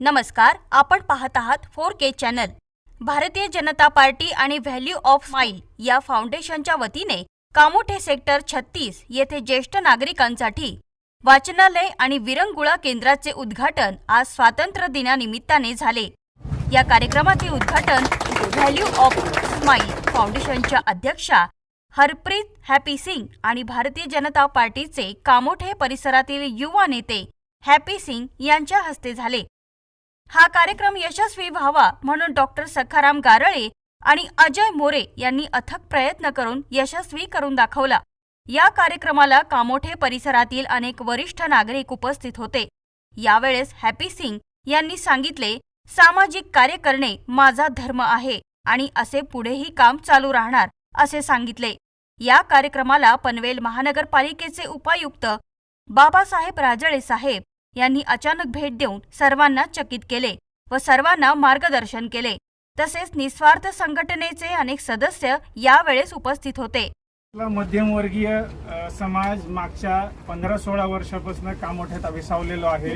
नमस्कार आपण पाहत आहात four K channel. Bharatiya Janata Party आणि व्हॅल्यू ऑफ माईल या फाउंडेशनच्या वतीने कामोठे सेक्टर छत्तीस येथे ज्येष्ठ नागरिकांसाठी वाचनालय आणि विरंगुळा केंद्राचे उद्घाटन आज स्वातंत्र्य दिनानिमित्ताने झाले. या कार्यक्रमाचे उद्घाटन व्हॅल्यू ऑफ माईल फाउंडेशनच्या अध्यक्षा हरप्रीत हॅपी सिंग आणि भारतीय जनता पार्टीचे कामोठे परिसरातील युवा नेते हॅपी सिंग यांच्या हस्ते झाले. हा कार्यक्रम यशस्वी व्हावा म्हणून डॉक्टर सखाराम गारळे आणि अजय मोरे यांनी अथक प्रयत्न करून यशस्वी करून दाखवला. या कार्यक्रमाला कामोठे परिसरातील अनेक वरिष्ठ नागरिक उपस्थित होते. यावेळेस हॅपी सिंग यांनी सांगितले सामाजिक कार्य करणे माझा धर्म आहे आणि असे पुढेही काम चालू राहणार असे सांगितले. या कार्यक्रमाला पनवेल महानगरपालिकेचे उपायुक्त बाबासाहेब राजळे साहेब यांनी अचानक भेट देऊन सर्वांना चकित केले व सर्वांना मार्गदर्शन केले. तसेच निस्वार्थ संघटनेचे अनेक सदस्य यावेळेस उपस्थित होते. आपला मध्यमवर्गीय समाज मागच्या पंधरा सोळा वर्षापासून कामोठ्यात विसावलेलो आहे.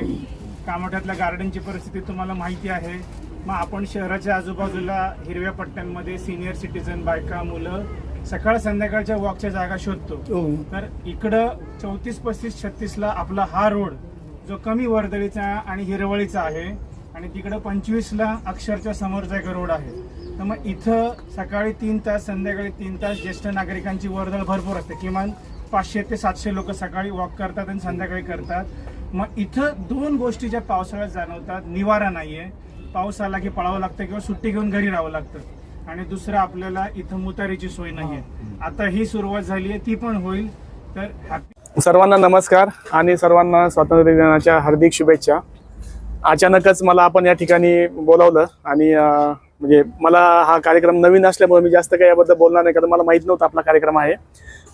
कामोठ्यातल्या गार्डनची परिस्थिती तुम्हाला माहिती आहे. मग आपण शहराच्या आजूबाजूला हिरव्या पट्ट्यांमध्ये सिनियर सिटीजन बायका मुलं सकाळ संध्याकाळच्या वॉकच्या जागा शोधतो. तर इकडं चौतीस पस्तीस छत्तीसला आपला हा रोड जो कमी वर्दळीचा आणि हिरवळीचा आहे आणि तिकडं पंचवीसला अक्षरच्या समोरचा एक रोड आहे. तर मग इथं सकाळी तीन तास संध्याकाळी तीन तास ज्येष्ठ नागरिकांची वर्दळ भरपूर असते. किमान पाचशे ते सातशे लोक सकाळी वॉक करतात आणि संध्याकाळी करतात. मग इथं दोन गोष्टी ज्या पावसाळ्यात जाणवतात. निवारा नाहीये. पाऊस आला की पळावं लागतं किंवा सुट्टी घेऊन घरी राहावं लागतं. आणि दुसरं आपल्याला इथं मुतारीची सोय नाहीये. आता ही सुरुवात झाली आहे ती पण होईल. तर हॅपी सर्वांना नमस्कार आणि सर्वांना स्वातंत्र्य दिनाच्या हार्दिक शुभेच्छा. अचानकच मला आपण या ठिकाणी बोलावलं आणि म्हणजे मला हा कार्यक्रम नवीन असल्यामुळे मी जास्त काही याबद्दल बोलणार नाही कारण मला माहीत नव्हतं आपला कार्यक्रम आहे.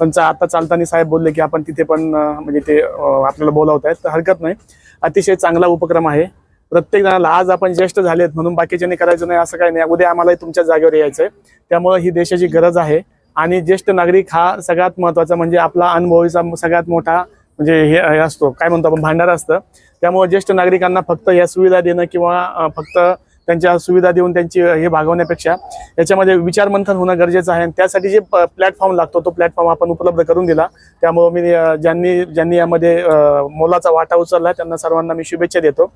पण चा- आता चालताना साहेब बोलले की आपण तिथे पण म्हणजे ते आपल्याला बोलावत आहेत. तर हरकत नाही. अतिशय चांगला उपक्रम आहे. प्रत्येक जणाला आज आपण ज्येष्ठ झालेत म्हणून बाकीच्यांनी करायचं नाही असं काही नाही. उद्या आम्हालाही तुमच्या जागेवर यायचं आहे त्यामुळे ही देशाची गरज आहे. आणि ज्येष्ठ नागरिक हा सगळ्यात महत्त्वाचा म्हणजे आपला अनुभवीचा सगळ्यात मोठा म्हणजे हे हे असतो. काय म्हणतो आपण? भांडार असतं. त्यामुळे ज्येष्ठ नागरिकांना फक्त या सुविधा देणं किंवा फक्त त्यांच्या सुविधा देऊन त्यांची हे भागवण्यापेक्षा याच्यामध्ये विचार मंथन होणं गरजेचं आहे. आणि त्यासाठी जे प्लॅटफॉर्म लागतो तो प्लॅटफॉर्म आपण उपलब्ध करून दिला. त्यामुळे मी ज्यांनी ज्यांनी यामध्ये मोलाचा वाटा उचलला त्यांना सर्वांना मी शुभेच्छा देतो.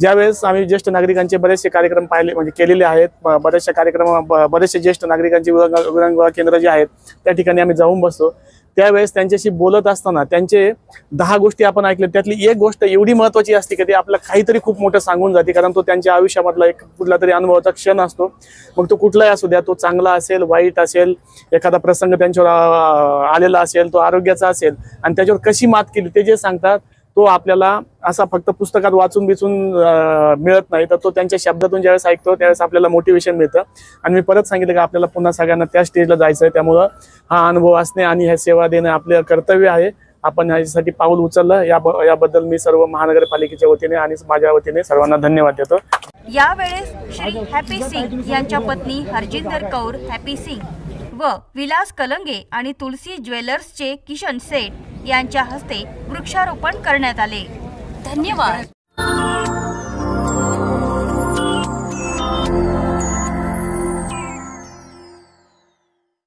ज्यावेळेस आम्ही ज्येष्ठ नागरिकांचे बरेचसे कार्यक्रम पाहिले म्हणजे केलेले आहेत ब- बरेचसे कार्यक्रम बरेचसे ज्येष्ठ नागरिकांची विरंगुळा केंद्र जे आहेत त्या ठिकाणी आम्ही जाऊन बसतो त्यावेळेस त्यांच्याशी बोलत असताना त्यांचे दहा गोष्टी आपण ऐकल्या त्यातली एक गोष्ट एवढी महत्वाची असते की ते आपल्याला काहीतरी खूप मोठं सांगून जाते कारण तो त्यांच्या आयुष्यामधला एक कुठला तरी अनुभवाचा क्षण असतो. मग तो कुठलाही असू द्या तो चांगला असेल वाईट असेल एखादा प्रसंग त्यांच्यावर आलेला असेल तो आरोग्याचा असेल आणि त्याच्यावर कशी मात केली ते जे सांगतात तो आपल्याला असा फक्त पुस्तकात वाचून बिचून मिळत नाही. तर तो त्यांच्या शब्दातून ज्यावेळेस ऐकतो त्यावेळेस आपल्याला मोटिवेशन मिळतं. आणि मी परत सांगितलं की आपल्याला पुन्हा सगळ्यांना त्या स्टेजला जायचं आहे त्यामुळं हा अनुभव असणे आणि ह्या सेवा देणं आपलं कर्तव्य आहे. आपण ह्याच्यासाठी पाऊल उचललं. या याबद्दल मी सर्व महानगरपालिकेच्या वतीने आणि माझ्या वतीने सर्वांना धन्यवाद देतो. यावेळेस श्री हॅपी सिंग यांच्या पत्नी हरजिंदर कौर हॅपी सिंग व विलास कलंगे आणि तुलसी ज्वेलर्सचे किशन सेठ यांच्या हस्ते वृक्षारोपण करण्यात आले. धन्यवाद.